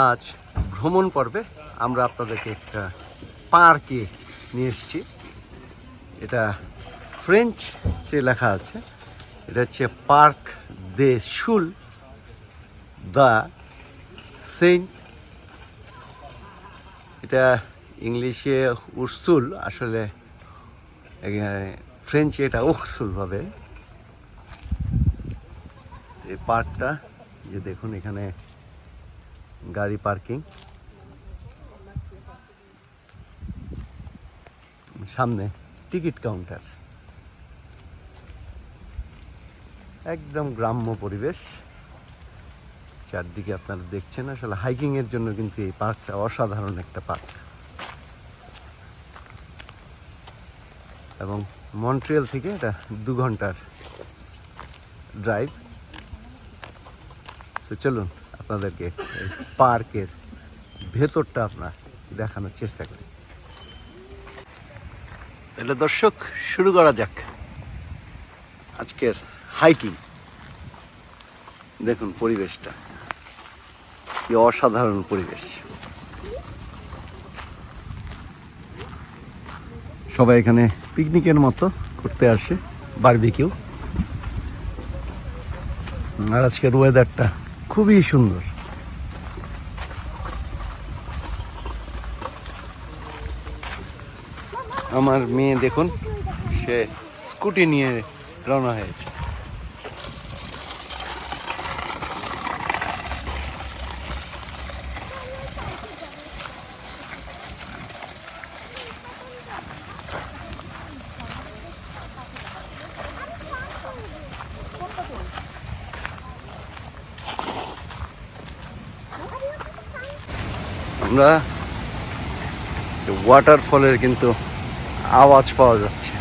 আজ ভ্রমণ পর্বে আমরা আপনাদেরকে একটা পার্কে নিয়ে এসেছি। এটা ফ্রেঞ্চ লেখা আছে। এটা হচ্ছে পার্ক দে শুল দ্য সেন্ট এটা ইংলিশে উর্সুল, আসলে ফ্রেঞ্চে এটা উকসুল ভাবে। এই পার্কটা যে দেখুন এখানে গাড়ি পার্কিং। সামনে টিকিট কাউন্টার। একদম গ্রাম্য পরিবেশ। চারদিকে আপনারা দেখছেন, আসলে হাইকিং এর জন্য কিন্তু এই পার্কটা অসাধারণ একটা পার্ক। এবং মন্ট্রিয়াল থেকে এটা দু ঘণ্টার ড্রাইভ তো চলুন আপনাদেরকে পার্কের ভেতরটা আপনার দেখানোর চেষ্টা করি। তাহলে দর্শক, শুরু করা যাক। আজকের হাইকিং। দেখুন পরিবেশটা। কি অসাধারণ পরিবেশ। সবাই এখানে পিকনিকের মতো করতে আসে, বারবিকিউ। আর আজকের ওয়েদারটা খুবই সুন্দর। আমার মেয়ে দেখুন সে স্কুটি নিয়ে রওনা হয়েছে। আমরা ওয়াটারফলের কিন্তু আওয়াজ পাওয়া যাচ্ছে।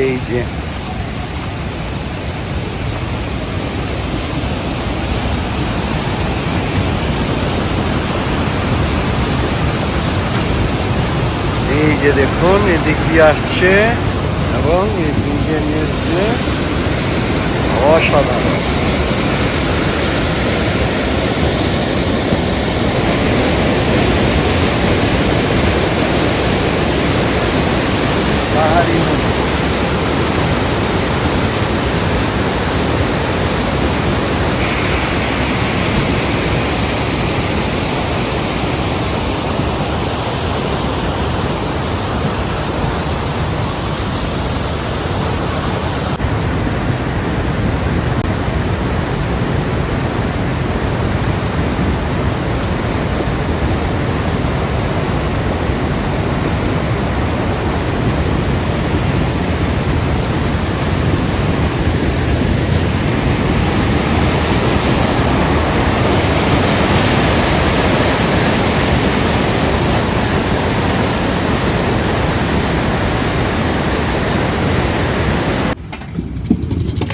এই যে এই যে দেখুন এদিক দিয়ে আসছে এবং এই দিকে নিয়ে এসছে অসাধারণ পাহাড়ি নদী।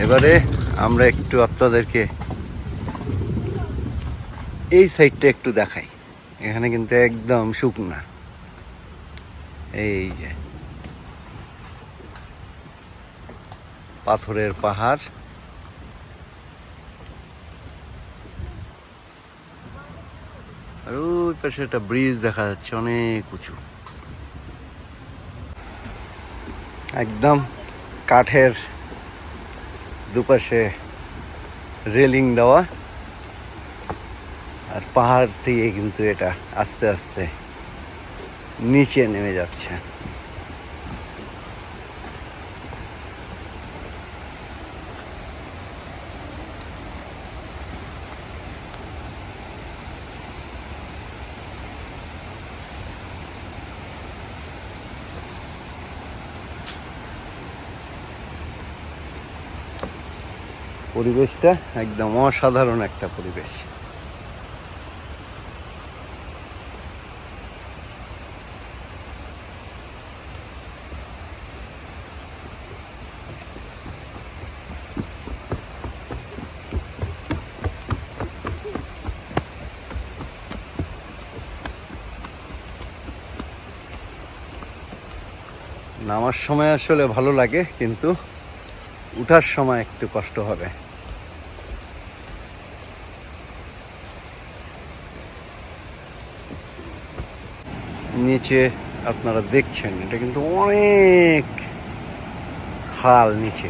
এবারে আমরা একটু আপনাদেরকে এই সাইডটা একটু দেখাই। এখানে কিন্তু একদম শুকনা। এই যে। পাথরের পাহাড়। আর ওই পাশে একটা ব্রিজ দেখা যাচ্ছে, অনেক উঁচু। একদম কাঠের দুপাশে রেলিং দেওয়া। আর পাহাড় থেকে কিন্তু এটা আস্তে আস্তে নিচে নেমে যাচ্ছে। পরিবেশটা একদম অসাধারণ একটা পরিবেশ। নামার সময় আসলে ভালো লাগে, কিন্তু উঠার সময় একটু কষ্ট হবে। নিচে আপনারা দেখছেন এটা কিন্তু অনেক খাল নিচে।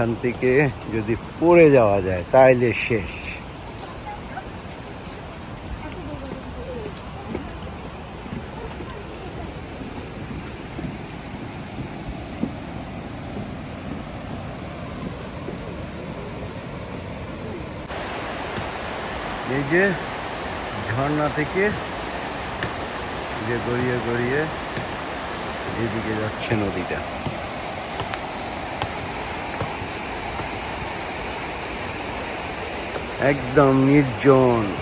এখান থেকে যদি পড়ে যাওয়া যায়, তাইলে শেষ। এই যে ঝর্ণা থেকে যে গড়িয়ে গড়িয়ে এদিকে যাচ্ছে নদীটা একদম নির্জন।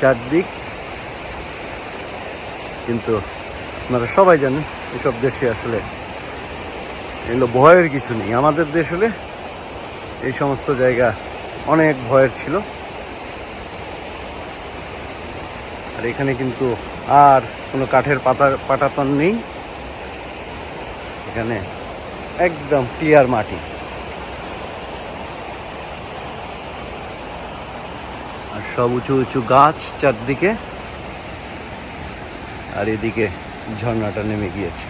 চারদিক। কিন্তু আপনারা সবাই জানেন, এসব দেশে আসলে এগুলো ভয়ের কিছু নেই। আমাদের দেশ হলে এই সমস্ত জায়গা অনেক ভয়ের ছিল। আর এখানে কিন্তু আর কোনো কাঠের পাতা, পাটাতন নেই। এখানে একদম ক্লিয়ার মাটি। সব উঁচু উঁচু গাছ চারদিকে, আর এদিকে ঝর্ণাটা নেমে গিয়েছে।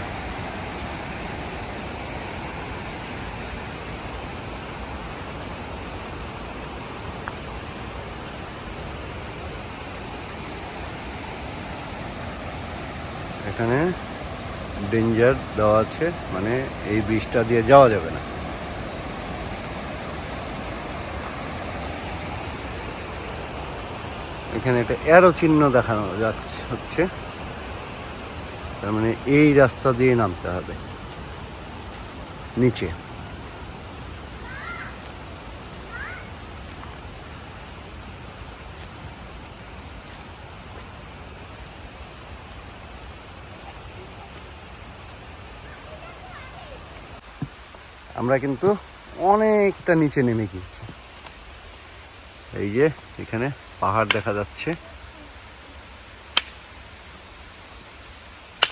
এখানে ডেঞ্জার দেওয়া আছে মানে এই ব্রিজটা দিয়ে যাওয়া যাবে না। এখানে একটা অ্যারো চিহ্ন দেখানো যাচ্ছে হচ্ছে। তার মানে এই রাস্তা দিয়ে নামতে হবে। নিচে। আমরা কিন্তু অনেকটা নিচে নেমে গিয়েছি। এই যে, এখানে। পাহাড় দেখা যাচ্ছে।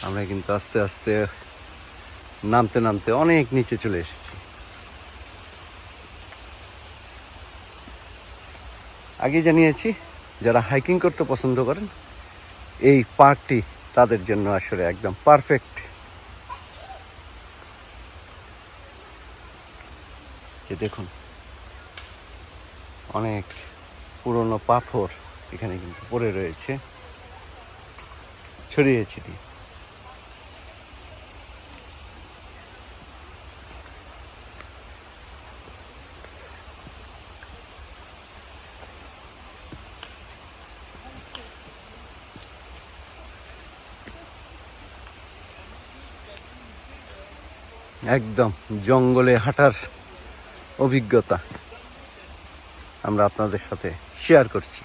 আমরা কিন্তু আস্তে আস্তে নামতে নামতে অনেক নিচে চলে এসেছি। আগে জানিয়েছি, যারা হাইকিং করতে পছন্দ করেন, এই পার্কটি তাদের জন্য আসলে একদম পারফেক্ট যে দেখুন, অনেক পুরনো পাথর এখানে কিন্তু পড়ে রয়েছে। ছড়িয়ে ছিটিয়ে। একদম জঙ্গলে হাঁটার অভিজ্ঞতা। আমরা আপনাদের সাথে শেয়ার করছি।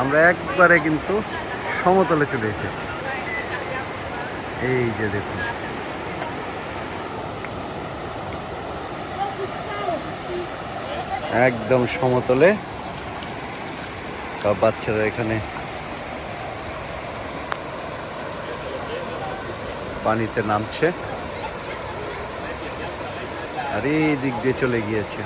আমরা একবারে কিন্তু সমতলে চলে এসেছি। এই যে দেখুন। একদম সমতলে। সব বাচ্চারা এখানে পানিতে নামছে। আর এই দিক দিয়ে চলে গিয়েছে।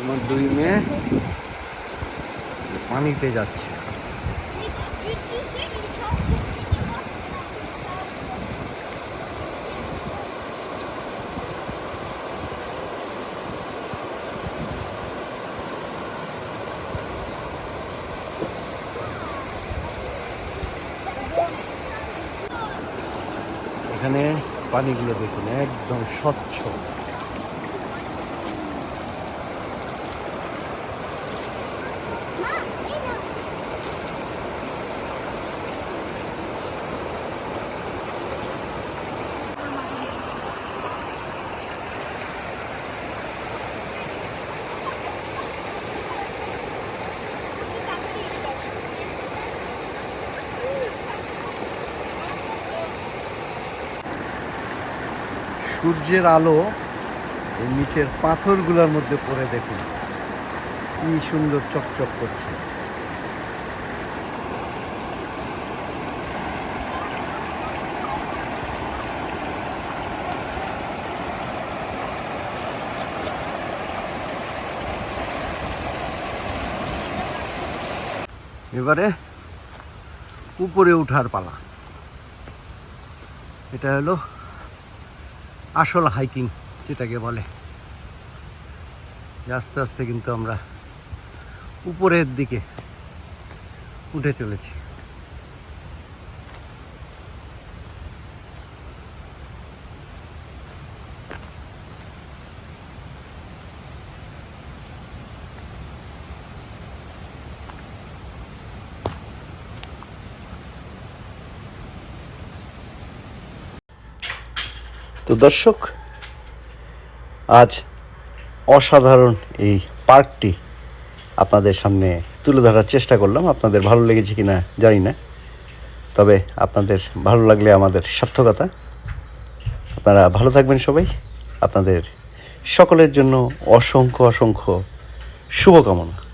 আমার দুই মেয়ে পানিতে যাচ্ছে এখানে পানিগুলো দেখুন একদম স্বচ্ছ। সূর্যের আলো এই নিচের পাথরগুলোর মধ্যে পড়ে দেখুন। কি সুন্দর চকচক করছে। এবারে উপরে উঠার পালা। এটা হলো আসল হাইকিং যেটাকে বলে। আস্তে আস্তে কিন্তু আমরা উপরের দিকে উঠে চলেছি। তো দর্শক, আজ অসাধারণ এই পার্কটি আপনাদের সামনে তুলে ধরার চেষ্টা করলাম। আপনাদের ভালো লেগেছে কি না জানি না, তবে আপনাদের ভালো লাগলে আমাদের সার্থকতা। আপনারা ভালো থাকবেন সবাই। আপনাদের সকলের জন্য অসংখ্য অসংখ্য শুভকামনা।